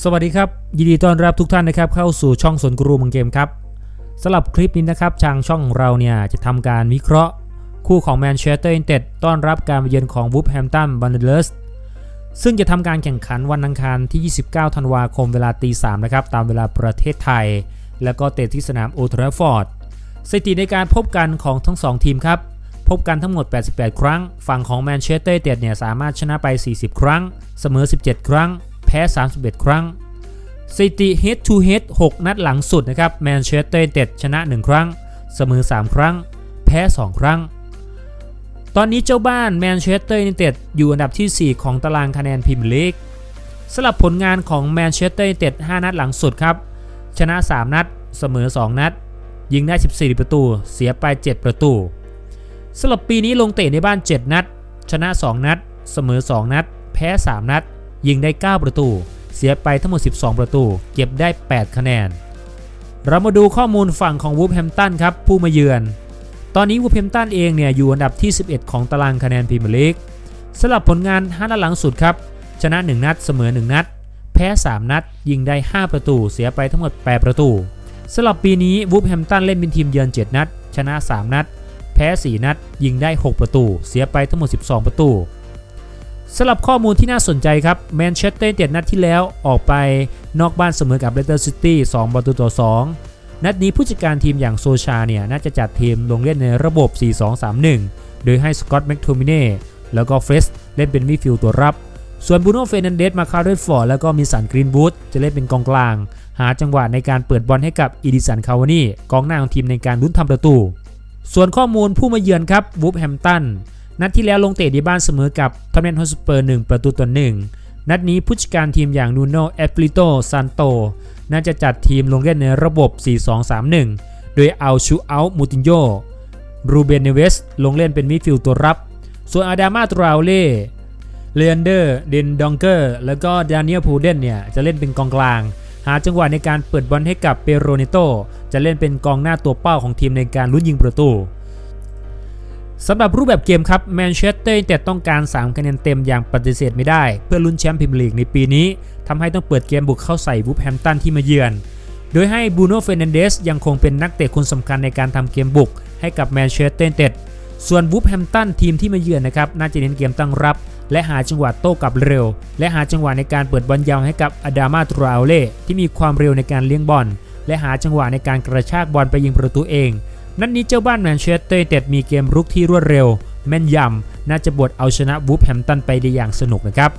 สวัสดีครับ ยินดีต้อนรับทุกท่านนะครับเข้าสู่ช่องสนกรูมังเกมครับสำหรับคลิปนี้นะครับทางช่องของเราเนี่ยจะทำการวิเคราะห์ คู่ของแมนเชสเตอร์ยูไนเต็ดต้อนรับการมาเยือนของวูฟแฮมตันบันเดเลสซึ่งจะทำการแข่งขันวันอังคารที่ 29 ธันวาคมเวลาตี3นะครับตามเวลาประเทศไทย แล้วก็เตะที่สนามโอทราฟอร์ดสถิติในการพบกันของทั้ง 2 ทีมครับ พบกันทั้งหมด 88 ครั้ง ฝั่งของแมนเชสเตอร์ยูไนเต็ดเนี่ยสามารถชนะไป 40 ครั้ง เสมอ 17 ครั้ง พ้ 31 ครั้งสถิติ head to head 6 นัดหลังสุดนะครับแมนเชสเตอร์ยูไนเต็ดชนะ 1 ครั้ง เสมอ 3 ครั้ง แพ้ 2 ครั้ง ตอนนี้เจ้าบ้านแมนเชสเตอร์ยูไนเต็ดอยู่อันดับที่ 4 ของตารางคะแนนพรีเมียร์ลีกสำหรับผลงานของแมนเชสเตอร์ยูไนเต็ด5นัดหลังสุดครับ ชนะ 3 นัด เสมอ 2 นัด ยิงได้ 14 ประตู เสียไป 7 ประตูสำหรับปีนี้ลงเตะในบ้าน 7 นัด ชนะ 2 นัด เสมอ 2 นัด แพ้ 3 นัด ยิงได้ 9 ประตู เสียไปทั้งหมด 12 ประตู เก็บได้ 8 คะแนน เรามาดูข้อมูลฝั่งของวูฟแฮมตันครับ ผู้มาเยือน ตอนนี้วูฟแฮมตันเองเนี่ยอยู่อันดับที่ 11 ของตารางคะแนนพรีเมียร์ลีกสำหรับผลงาน5นัดหลังสุดครับ ชนะ 1 นัดเสมอ 1 นัด แพ้ 3 นัด ยิงได้ 5 ประตู เสียไปทั้งหมด 8 ประตูสำหรับปีนี้วูฟแฮมตันเล่นเป็นทีมเยือน 7 นัด ชนะ 3 นัด แพ้ 4 นัด ยิงได้ 6 ประตู เสียไปทั้งหมด 12 ประตู สำหรับข้อมูลที่น่าสนใจครับแมนเชสเตอร์เต็ดนัดที่แล้วออกไปนอกบ้านเสมอกับเลสเตอร์ซิตี้2ประตูต่อ 2 นัดนี้ผู้จัดการทีมอย่างโซชาเนี่ยน่าจะจัดทีมลงเล่นในระบบ 4-2-3-1 โดยให้สกอตต์แม็กโทมิเน่แล้วก็เฟรสเล่นเป็นมิดฟิลด์ตัวรับ ส่วนบูโน่เฟรนันเดสมาคาร์เรตฟอร์แล้วก็มีสันกรีนบูธจะเล่นเป็นกองกลาง หาจังหวะในการเปิดบอลให้กับอีดิสันคาวานี่กองหน้าของทีมในการลุ้นทำประตู ส่วนข้อมูลผู้มาเยือนครับวูฟแฮมตัน นัดที่แล้วลงเตะในบ้านเสมอกับทอมเนนฮอสเปอร์1ประตูต่อ1นัดนี้ผู้จัดการทีมอย่างนูโนเอฟลิโตซานโตน่าจะจัดทีมลงเล่นในระบบ 4-2-3-1 โดยเอาชูอัลมูตินโยรูเบนเนเวสลงเล่นเป็นมิดฟิลด์ตัวรับ ส่วนอาดามาตราเล่เลนเดอร์เดนดองเกอร์ แล้วก็ดานิเอลพูเดนเนี่ย จะเล่นเป็นกองกลาง หาจังหวะในการเปิดบอลให้กับเปโรเนโต จะเล่นเป็นกองหน้าตัวเป้าของทีมในการลุ้นยิงประตู สำหรับรูปแบบเกมครับแมนเชสเตอร์ยูไนเต็ดต้องการ 3 คะแนนเต็มอย่างปฏิเสธไม่ได้ เพื่อลุ้นแชมป์พรีเมียร์ลีกในปีนี้ทำให้ต้องเปิดเกมบุกเข้าใส่วูฟแฮมตันที่มาเยือน โดยให้บูโน่เฟรนันเดสยังคงเป็นนักเตะคนสำคัญในการทำเกมบุก ให้กับแมนเชสเตอร์ยูไนเต็ดส่วนวูฟแฮมตันทีมที่มาเยือนนะครับน่าจะเน้นเกมตั้งรับ และหาจังหวะโต้กลับเร็ว และหาจังหวะในการเปิดบอลยาวให้กับอดามาตราเล่ที่มีความเร็วในการเลี้ยงบอลและหาจังหวะในการกระชากบอลไปยิงประตูเอง นัดนนี้เจ้าบ้านแมนเชสเตอร์เต็ดมีเกมรุกที่รวดเร็ว แม่นยำ น่าจะบดเอาชนะวูฟแฮมตันไปได้อย่างสนุกนะครับ